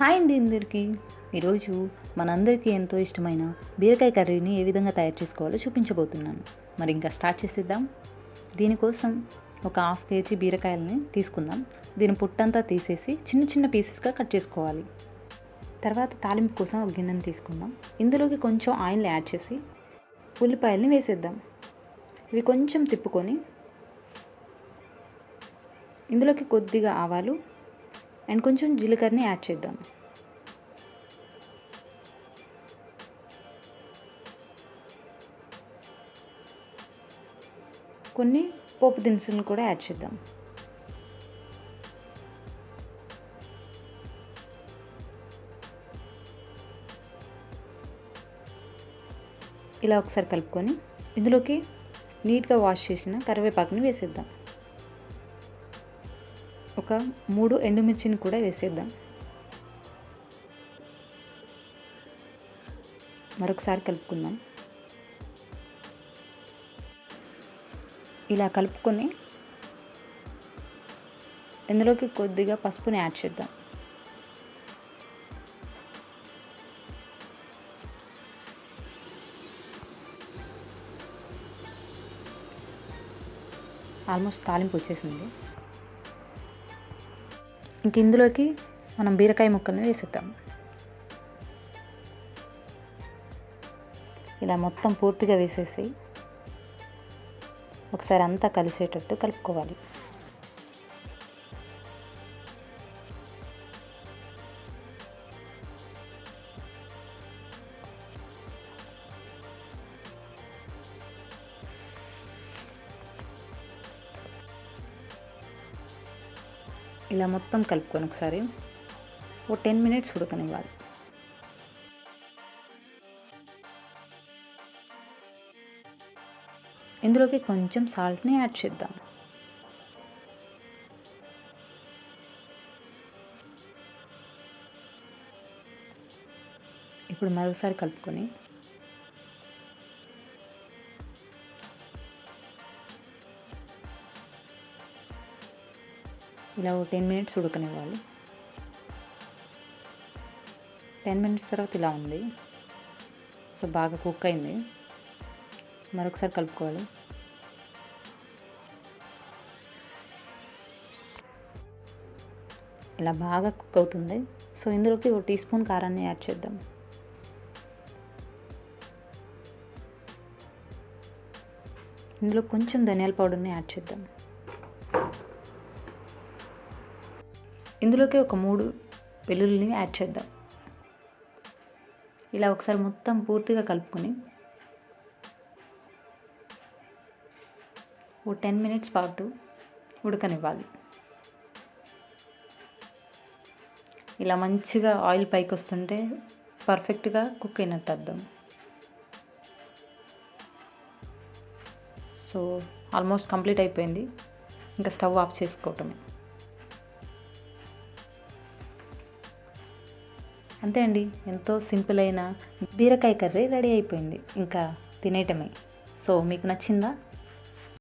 Hi అండి అందరికీ. ఈరోజు మనందరికీ ఎంతో ఇష్టమైన బీరకాయ కర్రీని ఏ విధంగా తయారు చేసుకోవాలో చూపించబోతున్నాను. మరి ఇంకా స్టార్ట్ చేసేద్దాం. దీనికోసం ఒక హాఫ్ కేజీ బీరకాయలని తీసుకుందాం. దీని పుట్టంతా తీసేసి చిన్న చిన్న పీసెస్గా కట్ చేసుకోవాలి. తర్వాత తాలింపు కోసం ఒక గిన్నెను తీసుకుందాం. ఇందులోకి కొంచెం ఆయిల్ యాడ్ చేసి ఉల్లిపాయలని వేసేద్దాం. ఇవి కొంచెం తిప్పుకొని ఇందులోకి కొద్దిగా ఆవాలు అండ్ కొంచెం జీలకర్రని యాడ్ చేద్దాం. కొన్ని పోపు దినుసులను కూడా యాడ్ చేద్దాం. ఇలా ఒకసారి కలుపుకొని ఇందులోకి నీట్గా వాష్ చేసిన కరివేపాకుని వేసేద్దాం. ఒక మూడు ఎండుమిర్చిని కూడా వేసేద్దాం. మరొకసారి కలుపుకుందాం. ఇలా కలుపుకొని ఇందులోకి కొద్దిగా పసుపుని యాడ్ చేద్దాం. ఆల్మోస్ట్ తాలింపు వచ్చేసింది. ఇంక ఇందులోకి మనం బీరకాయ ముక్కల్ని వేసేద్దాం. ఇలా మొత్తం పూర్తిగా వేసేసి ఒకసారి అంతా కలిసేటట్టు కలుపుకోవాలి. ఇలా మొత్తం కలుపుకొని ఒకసారి ఓ టెన్ మినిట్స్ ఉడకనివ్వాలి. ఇందులోకి కొంచెం సాల్ట్ని యాడ్ చేద్దాం. ఇప్పుడు మరోసారి కలుపుకొని ఇలా ఒక టెన్ మినిట్స్ ఉడకనివ్వాలి. టెన్ మినిట్స్ తర్వాత ఇలా ఉంది. సో బాగా కుక్ అయింది. మరొకసారి కలుపుకోవాలి. ఇలా బాగా కుక్ అవుతుంది. సో ఇందులోకి ఒక టీ స్పూన్ కారాన్ని యాడ్ చేద్దాం. ఇందులో కొంచెం ధనియాల పౌడర్ని యాడ్ చేద్దాం. ఇందులోకి ఒక మూడు వెల్లుల్లిని యాడ్ చేద్దాం. ఇలా ఒకసారి మొత్తం పూర్తిగా కలుపుకొని ఓ టెన్ మినిట్స్ పాటు ఉడకనివ్వాలి. ఇలా మంచిగా ఆయిల్ పైకి వస్తుంటే పర్ఫెక్ట్గా కుక్ అయినట్టు అర్థం. సో ఆల్మోస్ట్ కంప్లీట్ అయిపోయింది. ఇంకా స్టవ్ ఆఫ్ చేసుకోవటమే. అంతే అండి ఎంతో సింపుల్ అయిన బీరకాయ కర్రీ రెడీ అయిపోయింది. ఇంకా తినేయటమే. సో మీకు నచ్చిందా?